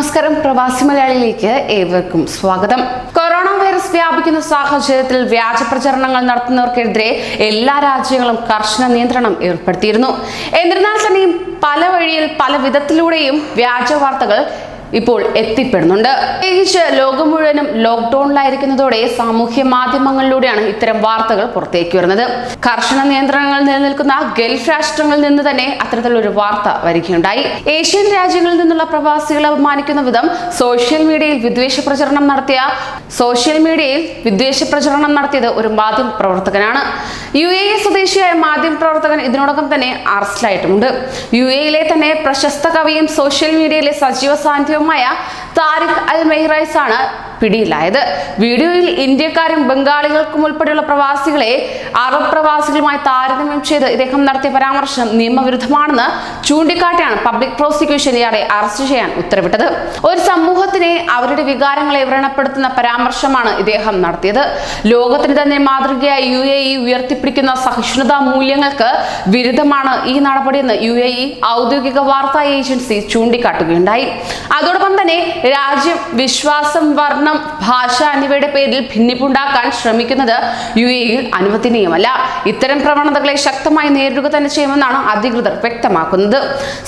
നമസ്കാരം. പ്രവാസി മലയാളിയിലേക്ക് ഏവർക്കും സ്വാഗതം. കൊറോണ വൈറസ് വ്യാപിക്കുന്ന സാഹചര്യത്തിൽ വ്യാജ പ്രചരണങ്ങൾ നടത്തുന്നവർക്കെതിരെ എല്ലാ രാജ്യങ്ങളും കർശന നിയന്ത്രണം ഏർപ്പെടുത്തിയിരുന്നു. എന്നിരുന്നാൽ തന്നെയും പല വഴിയിൽ പല വിധത്തിലൂടെയും വ്യാജ വാർത്തകൾ ഇപ്പോൾ എത്തിപ്പെടുന്നുണ്ട്. പ്രത്യേകിച്ച് ലോകം മുഴുവനും ലോക്ക്ഡൌണിലായിരിക്കുന്നതോടെ സാമൂഹ്യ മാധ്യമങ്ങളിലൂടെയാണ് ഇത്തരം വാർത്തകൾ പുറത്തേക്ക് വരുന്നത്. കർശന നിയന്ത്രണങ്ങൾ നിലനിൽക്കുന്ന ഗൾഫ് രാഷ്ട്രങ്ങളിൽ നിന്ന് തന്നെ അത്തരത്തിലൊരു വാർത്ത വരികയുണ്ടായി. ഏഷ്യൻ രാജ്യങ്ങളിൽ നിന്നുള്ള പ്രവാസികളെ അപമാനിക്കുന്ന വിധം സോഷ്യൽ മീഡിയയിൽ വിദ്വേഷ പ്രചരണം നടത്തിയ സോഷ്യൽ മീഡിയയിൽ വിദ്വേഷ പ്രചരണം നടത്തിയത് ഒരു മാധ്യമ പ്രവർത്തകനാണ്. യു എ സ്വദേശിയായ മാധ്യമ പ്രവർത്തകൻ ഇതിനോടകം തന്നെ അറസ്റ്റിലായിട്ടുമുണ്ട്. യു എയിലെ തന്നെ പ്രശസ്ത കവിയും സോഷ്യൽ മീഡിയയിലെ സജീവ സാന്നിധ്യവുമായ താരിഖ് അൽ മെഹ്റൈസ് ആണ് പിടിയിലായത്. വീഡിയോയിൽ ഇന്ത്യക്കാരും ബംഗാളികൾക്കും ഉൾപ്പെടെയുള്ള പ്രവാസികളെ അറബ് പ്രവാസികളുമായി താരതമ്യം ചെയ്ത് ഇദ്ദേഹം നടത്തിയ പരാമർശം നിയമവിരുദ്ധമാണെന്ന് ചൂണ്ടിക്കാട്ടിയാണ് പബ്ലിക് പ്രോസിക്യൂഷൻ ഇയാളെ അറസ്റ്റ് ചെയ്യാൻ ഉത്തരവിട്ടത്. ഒരു സമൂഹത്തിനെ അവരുടെ വികാരങ്ങളെ വ്രണപ്പെടുത്തുന്ന പരാമർശമാണ് ഇദ്ദേഹം നടത്തിയത്. ലോകത്തിന് തന്നെ മാതൃകയായി യു എ ഇ ഉയർത്തിപ്പിടിക്കുന്ന സഹിഷ്ണുതാ മൂല്യങ്ങൾക്ക് വിരുദ്ധമാണ് ഈ നടപടിയെന്ന് യു എ ഇ ഔദ്യോഗിക വാർത്താ ഏജൻസി ചൂണ്ടിക്കാട്ടുകയുണ്ടായി. അതോടൊപ്പം തന്നെ രാജ്യം വിശ്വാസം വർണം ഭാഷ എന്നിവയുടെ പേരിൽ ഭിന്നിപ്പുണ്ടാക്കാൻ ശ്രമിക്കുന്നത് യു എയിൽ അനുവദനീയമല്ല ഇത്തരം പ്രവണതകളെ ശക്തമായി നേരിടുക തന്നെ ചെയ്യുമെന്നാണ് അധികൃതർ വ്യക്തമാക്കുന്നത്.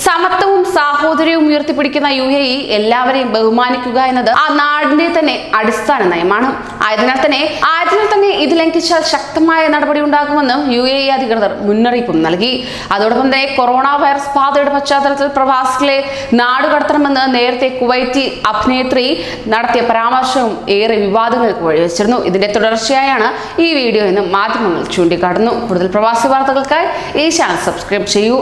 സമത്വവും സാഹോദര്യവും ഉയർത്തിപ്പിടിക്കുന്ന യു എ ഇ എല്ലാവരെയും ബഹുമാനിക്കുക എന്നത് ആ നാടിന്റെ തന്നെ അടിസ്ഥാന നയമാണ്. ആയതിനാൽ തന്നെ ആയതിനാൽ തന്നെ ഇത് ലംഘിച്ചാൽ ശക്തമായ നടപടി ഉണ്ടാകുമെന്നും യു എ ഇ അധികൃതർ മുന്നറിയിപ്പും നൽകി. അതോടൊപ്പം തന്നെ കൊറോണ വൈറസ് ബാധയുടെ പശ്ചാത്തലത്തിൽ പ്രവാസികളെ നാടുകടത്തണമെന്ന് നേരത്തെ കുവൈറ്റി അഭിനേത്രി നടത്തിയ പരാമർശവും ഏറെ വിവാദങ്ങൾക്ക് വഴിവെച്ചിരുന്നു. ഇതിന്റെ തുടർച്ചയായാണ് ഈ വീഡിയോ എന്ന് മാധ്യമങ്ങൾ ചൂണ്ടിക്കാട്ടുന്നു. കൂടുതൽ പ്രവാസി വാർത്തകൾക്കായി ഈ ചാനൽ സബ്സ്ക്രൈബ് ചെയ്യൂ.